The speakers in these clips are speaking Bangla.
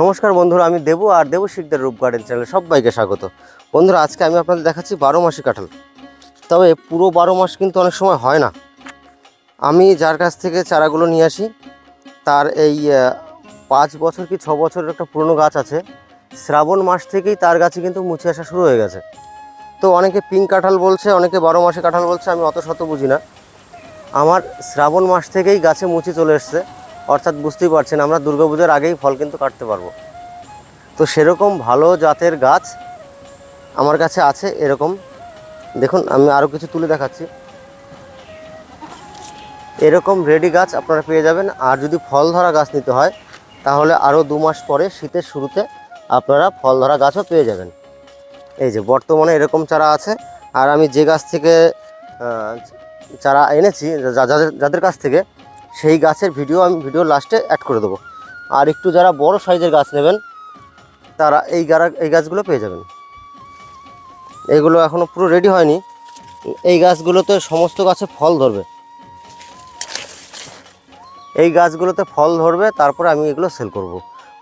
নমস্কার বন্ধুরা, আমি দেবু আর দেবু শিকদার রূপ গার্ডেন চ্যানেলে সবাইকে স্বাগত। বন্ধুরা, আজকে আমি আপনাদের দেখাচ্ছি বারো মাসি কাঁঠাল। তবে পুরো বারো মাস কিন্তু অনেক সময় হয় না। আমি যার কাছ থেকে চারাগুলো নিয়ে আসি, তার এই পাঁচ বছর কি ছ বছরের একটা পুরনো গাছ আছে, শ্রাবণ মাস থেকেই তার গাছে কিন্তু মুছে আসা শুরু হয়ে গেছে। তো অনেকে পিঙ্ক কাঁঠাল বলছে, অনেকে বারো মাসে কাঁঠাল বলছে, আমি অত শত বুঝি না। আমার শ্রাবণ মাস থেকেই গাছে মুচি চলে এসছে। অর্থাৎ বুঝতেই পারছেন, আমরা দুর্গাপূজার আগেই ফল কিন্তু কাটতে পারব। তো সেরকম ভালো জাতের গাছ আমার কাছে আছে এরকম। দেখুন, আমি আরও কিছু তুলে দেখাচ্ছি। এরকম রেডি গাছ আপনারা পেয়ে যাবেন। আর যদি ফল ধরা গাছ নিতে হয়, তাহলে আরও দু মাস পরে শীতের শুরুতে আপনারা ফল ধরা গাছও পেয়ে যাবেন। এই যে, বর্তমানে এরকম চারা আছে। আর আমি যে গাছ থেকে চারা এনেছি যাদের যাদের কাছ থেকে সেই গাছের ভিডিও আমি ভিডিও লাস্টে অ্যাড করে দেবো। আর একটু যারা বড় সাইজের গাছ নেবেন, তারা এই গারা এই গাছগুলো পেয়ে যাবেন। এইগুলো এখনও পুরো রেডি হয়নি। এই গাছগুলোতে সমস্ত গাছে ফল ধরবে। এই গাছগুলোতে ফল ধরবে, তারপরে আমি এগুলো সেল করব।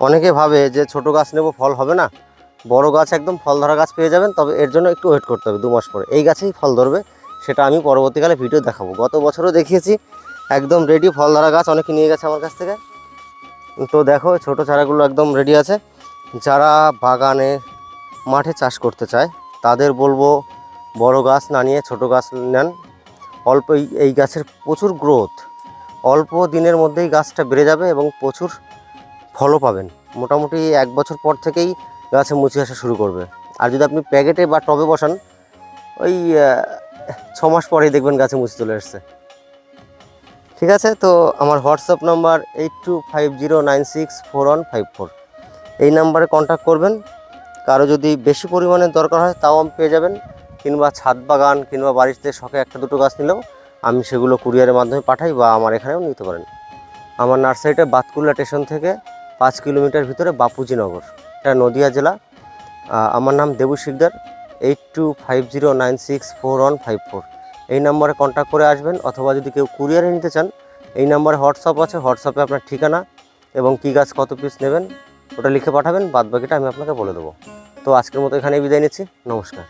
অনেকে ভাবে যে ছোট গাছ নেব, ফল হবে না। বড় গাছ একদম ফল ধরা গাছ পেয়ে যাবেন, তবে এর জন্য একটু ওয়েট করতে হবে, দু মাস পরে। এই গাছেই ফল ধরবে, সেটা আমি পরবর্তীকালে ভিডিও দেখাবো। গত বছরও দেখিয়েছি একদম রেডি ফল ধরা গাছ অনেকে নিয়ে গেছে আমার কাছ থেকে। তো দেখো, ছোট চারাগুলো একদম রেডি আছে। যারা বাগানে মাঠে চাষ করতে চায়, তাদের বলব বড় গাছ না নিয়ে ছোট গাছ নেন। অল্প এই- গাছের প্রচুর গ্রোথ অল্প দিনের মধ্যেই গাছটা বেড়ে যাবে এবং প্রচুর ফলও পাবেন। মোটামুটি এক বছর পর থেকেই গাছে মুচি আসা শুরু করবে। আর যদি আপনি প্যাকেটে বা টবে বসান, ওই ছ মাস পরেই দেখবেন গাছে মুচি চলে এসছে। ঠিক আছে? তো আমার WhatsApp number eight two five zero nine six four one five four এই নাম্বারে কন্ট্যাক্ট করবেন। কারও যদি বেশি পরিমাণে দরকার হয়, তাও আমি পেয়ে যাবেন। কিংবা ছাদ বাগান কিংবা বাড়িতে শখে একটা দুটো গাছ নিলেও আমি সেগুলো কুরিয়ারের মাধ্যমে পাঠাই বা আমার এখানেও নিতে পারেন। আমার নার্সারিটা বাতকুল্লা স্টেশন থেকে পাঁচ কিলোমিটার ভিতরে বাপুজি নগর এটা নদিয়া জেলা। আমার নাম Debu Sikdar eight two five zero nine six four one five four এই নাম্বারে কন্ট্যাক্ট করে আসবেন, অথবা যদি কেউ কুরিয়ারে নিতে চান এই নাম্বারে হোয়াটসঅ্যাপ আছে, হোয়াটসঅ্যাপে আপনার ঠিকানা এবং কী গাছ কত পিস নেবেন ওটা লিখে পাঠাবেন বাদ বাকিটা আমি আপনাকে বলে দেবো। তো আজকের মতো এখানেই বিদায় নিচ্ছি, নমস্কার।